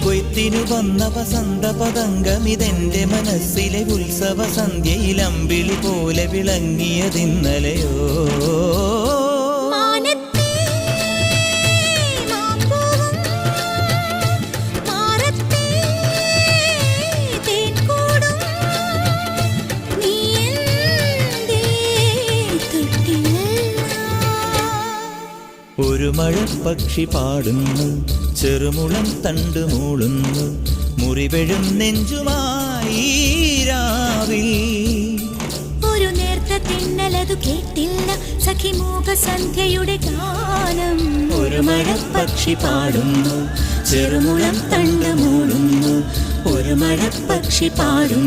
കൊയ്ത്തിനു വന്ന വസന്ത പതംഗമിതെന്റെ മനസ്സിലെ ഉത്സവ സന്ധ്യയിൽ അമ്പിളി പോലെ വിളങ്ങിയതിന്നലെയോ ഒരു മഴപ്പക്ഷി പാടുന്നു ചെറുമുളം തണ്ട് മൂളുന്നു മുറിവെഴും നെഞ്ചുമായി രാവിൽ. ഒരു നേർത്ത തിന്നലതു കേട്ടില്ല സഖിമൂക സന്ധ്യയുടെ ഗാനം. ഒരു മഴപ്പക്ഷി പാടുന്നു ചെറുമുളം തണ്ട് മൂളുന്നു ഒരു മഴപ്പക്ഷി പാടുന്നു.